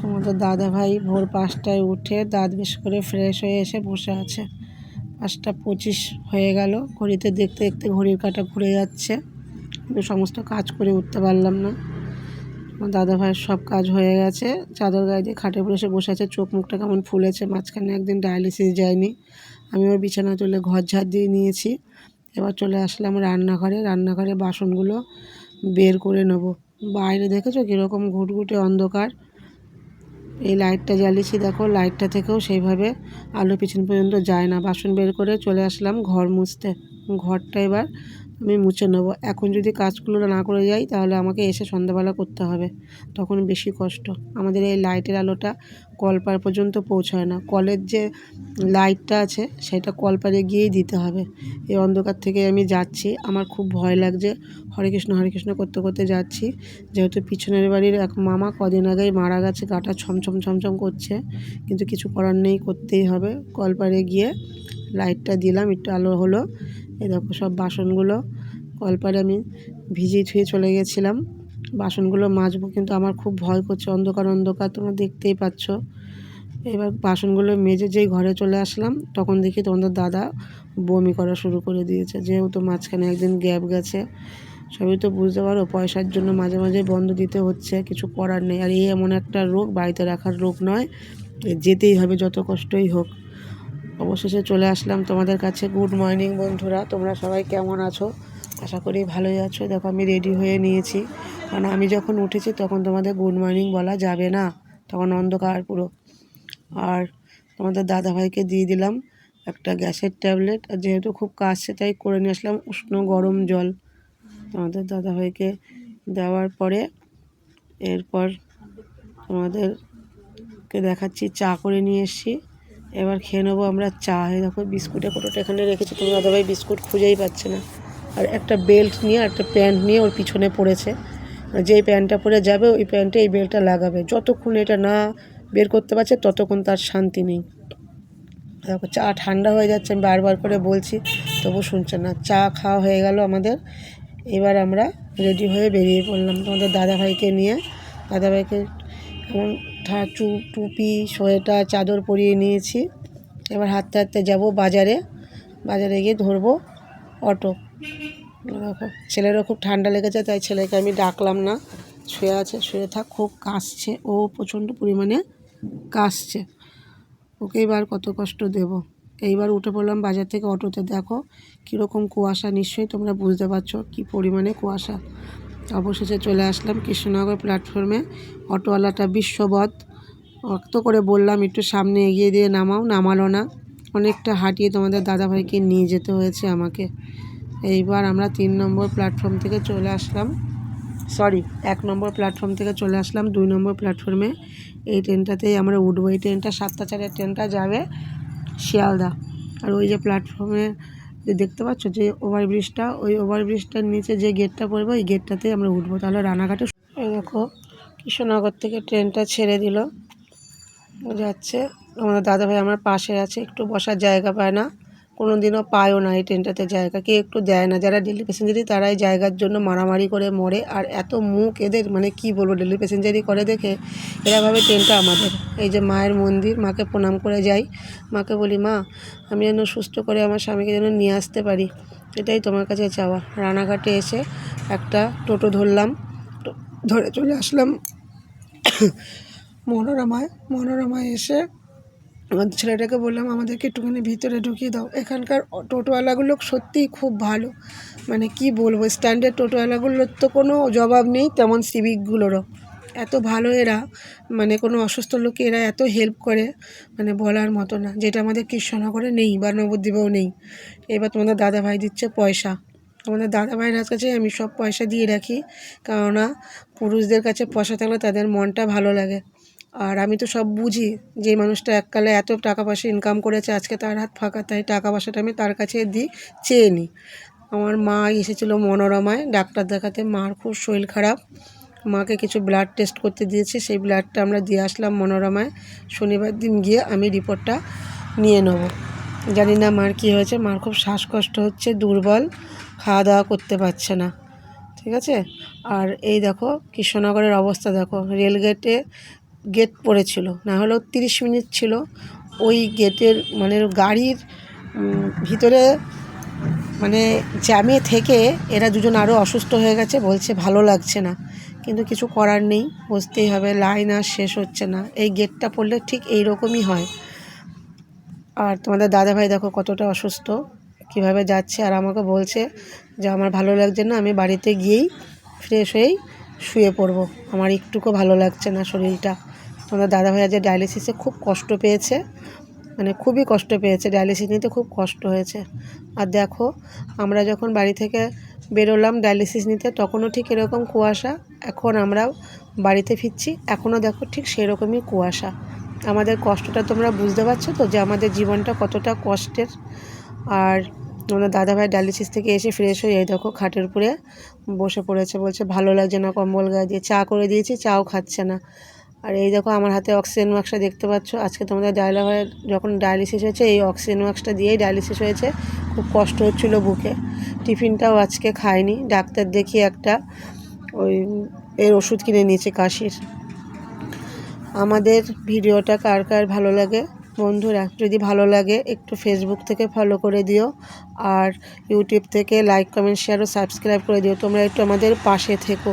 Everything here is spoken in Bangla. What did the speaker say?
তোমাদের দাদা ভাই ভোর পাঁচটায় উঠে দাঁত বেশ করে ফ্রেশ হয়ে এসে বসে আছে। পাঁচটা পঁচিশ হয়ে গেল। ঘড়িতে দেখতে দেখতে ঘড়ির কাটা ঘুরে যাচ্ছে। কিন্তু সমস্ত কাজ করে উঠতে পারলাম না। আমার দাদা ভাইয়ের সব কাজ হয়ে গেছে। চাদর গায়ে দিয়ে খাটে পরে এসে বসে আছে। চোখ মুখটা কেমন ফুলেছে মাঝখানে একদিন ডায়ালিসিস যায়নি। আমি ওর বিছানা তুলে ঘর ঝাড় দিয়ে নিয়েছি। এবার চলে আসলাম রান্নাঘরে। রান্নাঘরে বাসনগুলো বের করে নেব। বাইরে দেখেছ কীরকম ঘুটঘুটে অন্ধকার? এই লাইটটা জ্বালিয়েছি, দেখো, লাইটটা থেকেও সেইভাবে আলো পিছন পর্যন্ত যায় না। বাসন বের করে চলে আসলাম ঘর মুছতে। ঘরটা এবার আমি মুছে নেব। এখন যদি কাজগুলো না করে যাই, তাহলে আমাকে এসে সন্ধ্যাবেলা করতে হবে। তখন বেশি কষ্ট। আমাদের এই লাইটের আলোটা কলপার পর্যন্ত পৌঁছায় না। কলের যে লাইটটা আছে, সেটা কলপারে গিয়েই দিতে হবে। এই অন্ধকার থেকে আমি যাচ্ছি। আমার খুব ভয় লাগছে। হরে কৃষ্ণ হরে কৃষ্ণ করতে করতে যাচ্ছি। যেহেতু পিছনের বাড়ির এক মামা কদিন আগেই মারা গেছে, গাটা ছমছম ছমছম করছে। কিন্তু কিছু করার নেই, করতেই হবে। কলপারে গিয়ে লাইটটা দিলাম, একটু আলো হলো। এই দেখো, সব বাসনগুলো কলপারে আমি ভিজিয়ে ধুয়ে চলে গেছিলাম। বাসনগুলো মাজবো কিন্তু আমার খুব ভয় করছে, অন্ধকার অন্ধকার, তোমরা দেখতেই পাচ্ছ। এবার বাসনগুলো মেজে যেই ঘরে চলে আসলাম, তখন দেখি তোমাদের দাদা বমি করা শুরু করে দিয়েছে। যেহেতু মাঝখানে একদিন গ্যাপ গেছে, সবই তো বুঝতে পারো, পয়সার জন্য মাঝে মাঝে বন্ধ দিতে হচ্ছে, কিছু করার নেই। আর এই এমন একটা রোগ, বাড়িতে রাখার রোগ নয় যেতেই হবে, যত কষ্টই হোক। অবশেষে চলে আসলাম তোমাদের কাছে। গুড মর্নিং বন্ধুরা। তোমরা সবাই কেমন আছো? আশা করি ভালোই আছো। দেখো, আমি রেডি হয়ে নিয়েছি। কারণ আমি যখন উঠেছি, তখন তোমাদের গুড মর্নিং বলা যাবে না। তখন অন্ধকার পুরো। আর তোমাদের দাদাভাইকে দিয়ে দিলাম একটা গ্যাসের ট্যাবলেট। আর যেহেতু খুব কাশছে, তাই করে নিয়ে আসলাম উষ্ণ গরম জল। তোমাদের দাদাভাইকে দেওয়ার পরে এরপর তোমাদেরকে দেখাচ্ছি, চা করে নিয়ে এসছি। এবার খেয়ে নেব আমরা চা। দেখো বিস্কুটের কোটোটা এখানে রেখেছি তুমি দাদাভাই বিস্কুট খুঁজেই পাচ্ছে না। আর একটা বেল্ট নিয়ে আর একটা প্যান্ট নিয়ে ওর পিছনে পড়েছে। যেই প্যান্টটা পরে যাবে, ওই প্যান্টে এই বেল্টটা লাগাবে। যতক্ষণ এটা না বের করতে পারছে, ততক্ষণ তার শান্তি নেই। দেখো চা ঠান্ডা হয়ে যাচ্ছে, আমি বারবার করে বলছি, তবু শুনছে না। চা খাওয়া হয়ে গেল আমাদের। এবার আমরা রেডি হয়ে বেরিয়ে পড়লাম। তোমাদের দাদাভাইকে নিয়ে। দাদাভাইকে এমন টুপি, সোয়েটার, চাদর পরিয়ে নিয়েছি। এবার হাঁটতে হাঁটতে যাব বাজারে। বাজারে গিয়ে ধরবো অটো। ছেলেরও খুব ঠান্ডা লেগেছে, তাই ছেলেকে আমি ডাকলাম না। শুয়ে আছে, শুয়ে থাক, খুব কাশছে। ও প্রচণ্ড পরিমাণে কাশছে। ওকে এবার কত কষ্ট দেব। এইবার উঠে পড়লাম বাজার থেকে অটোতে। দেখো, কীরকম কুয়াশা, নিশ্চয়ই তোমরা বুঝতে পারছ কী পরিমাণে কুয়াশা। অবশেষে চলে আসলাম কৃষ্ণনগর প্ল্যাটফর্মে অটোওয়ালাটা বিশ্ববধ। অত করে বললাম, একটু সামনে এগিয়ে দিয়ে নামাও। নামালো না। অনেকটা হাঁটিয়ে তোমাদের দাদাভাইকে নিয়ে যেতে হয়েছে আমাকে। এইবার আমরা তিন নম্বর প্ল্যাটফর্ম থেকে চলে আসলাম। সরি এক নম্বর প্ল্যাটফর্ম থেকে চলে আসলাম দুই নম্বর প্ল্যাটফর্মে এই ট্রেনটাতেই আমরা উঠবো। এই ট্রেনটা সাতটা চারের ট্রেনটা যাবে শিয়ালদা। আর ওই যে প্ল্যাটফর্মে দেখতে পাচ্ছ যে ওভারব্রিজটা ওই ওভারব্রিজটার নিচে যে গেটটা পড়বে, ওই গেটটাতে আমরা উঠবো। তাহলে রানাঘাটে দেখো, কৃষ্ণনগর থেকে ট্রেনটা ছেড়ে দিল। যাচ্ছে। আমাদের দাদাভাই আমার পাশে আছে, একটু বসার জায়গা পায় না। কোনো দিনও পায়ও না এই ট্রেনটাতে জায়গা। কে একটু দেয় না। যারা ডেলি প্যাসেঞ্জারি তারাই জায়গার জন্য মারামারি করে মরে। আর এত মুখ এদের মানে কি বলব, ডেলি প্যাসেঞ্জারি করে দেখে। এরাভাবে ট্রেনটা আমাদের। এই যে মায়ের মন্দির, মাকে প্রণাম করে যাই। মাকে বলি, মা, আমি যেন সুস্থ করে আমার স্বামীকে যেন নিয়ে আসতে পারি। এটাই তোমার কাছে চাওয়া। রানাঘাটে এসে একটা টোটো ধরলাম। ধরে চলে আসলাম মনোরমায় মনোরমায় এসে আমার ছেলেটাকে বললাম, আমাদেরকে একটুখানি ভিতরে ঢুকিয়ে দাও। এখানকার টোটোওয়ালাগুলো সত্যিই খুব ভালো। মানে কি বলব স্ট্যান্ডার্ড টোটোওয়ালাগুলোর তো কোনো জবাব নেই তেমন সিভিকগুলোরও এত ভালো এরা মানে কোনো অসুস্থ লোককে এরা এত হেল্প করে মানে বলার মতো না। যেটা আমাদের কৃষ্ণনগরে নেই বা নবদ্বীপেও নেই। এবার তোমাদের দাদাভাই দিচ্ছে পয়সা। আমাদের দাদা ভাইয়ের কাছে আমি সব পয়সা দিয়ে রাখি। কেননা পুরুষদের কাছে পয়সা থাকলে তাদের মনটা ভালো লাগে। আর আমি তো সব বুঝি যে মানুষটা এককালে এত টাকা পয়সা ইনকাম করেছে, আজকে তার হাত ফাঁকা, তাই টাকা পয়সাটা আমি তার কাছে দিই, চেয়ে নিই। আমার মা এসেছিল মনোরমায়, ডাক্তার দেখাতে, মার খুব শরীর খারাপ। মাকে কিছু ব্লাড টেস্ট করতে দিয়েছে, সেই ব্লাডটা আমরা দিয়ে আসলাম মনোরমায়। শনিবার দিন গিয়ে আমি রিপোর্টটা নিয়ে নেব। জানি না মার কী হয়েছে, মার খুব শ্বাসকষ্ট হচ্ছে, দুর্বল খাওয়া দাওয়া করতে পারছে না, ঠিক আছে? আর এই দেখো, কৃষ্ণনগরের অবস্থা দেখো, রেলগেটে গেট পড়েছিল। না হলেও তিরিশ মিনিট ছিল। ওই গেটের মানে গাড়ির ভিতরে মানে জ্যামে থেকে এরা দুজন আরও অসুস্থ হয়ে গেছে, বলছে ভালো লাগছে না। কিন্তু কিছু করার নেই, বসতেই হবে লাইন আর শেষ হচ্ছে না। এই গেটটা পড়লে ঠিক এই রকমই হয়। আর তোমাদের দাদাভাই দেখো কতটা অসুস্থ, কীভাবে যাচ্ছে, আর আমাকে বলছে যে আমার ভালো লাগছে না, আমি বাড়িতে গিয়েই ফ্রেশ হয়েই শুয়ে পড়ব। আমার একটুকু ভালো লাগছে না শরীরটা। তোমাদের দাদাভাই আজ ডায়ালিসিসে খুব কষ্ট পেয়েছে মানে খুবই কষ্ট পেয়েছে ডায়ালিসিস নিতে খুব কষ্ট হয়েছে। আর দেখো, আমরা যখন বাড়ি থেকে বেরোলাম ডায়ালিসিস নিতে, তখনও ঠিক এরকম কুয়াশা, এখন আমরা বাড়িতে ফিরছি, এখনও দেখো ঠিক সেরকমই কুয়াশা। আমাদের কষ্টটা তোমরা বুঝতে পারছ তো যে আমাদের জীবনটা কতটা কষ্টের? আর আমাদের দাদাভাই ডায়ালিসিস থেকে এসে ফ্রেশ হয়ে এই দেখো খাটের উপরে বসে পড়েছে, বলছে ভালো লাগছে না কম্বল গায়ে দিয়ে, চা করে দিয়েছি, চাও খাচ্ছে না। আর এই দেখো আমার হাতে অক্সিজেন ওয়াক্সটা দেখতে পাচ্ছ। আজকে তোমাদের ডায়ালাভাইয়ের যখন ডায়ালিসিস হয়েছে, এই অক্সিজেন ওয়াক্সটা দিয়েই ডায়ালিসিস হয়েছে। খুব কষ্ট হচ্ছিল বুকে। টিফিনটাও আজকে খায়নি ডাক্তার দেখি একটা ওই এর ওষুধ কিনে নিয়েছে কাশির। আমাদের ভিডিওটা কার কার ভালো লাগে? বন্ধুরা, যদি ভালো লাগে, একটু ফেসবুক থেকে ফলো করে দিও। আর ইউটিউব থেকে লাইক কমেন্ট শেয়ার ও সাবস্ক্রাইব করে দিও। তোমরা একটু আমাদের পাশে থেকো।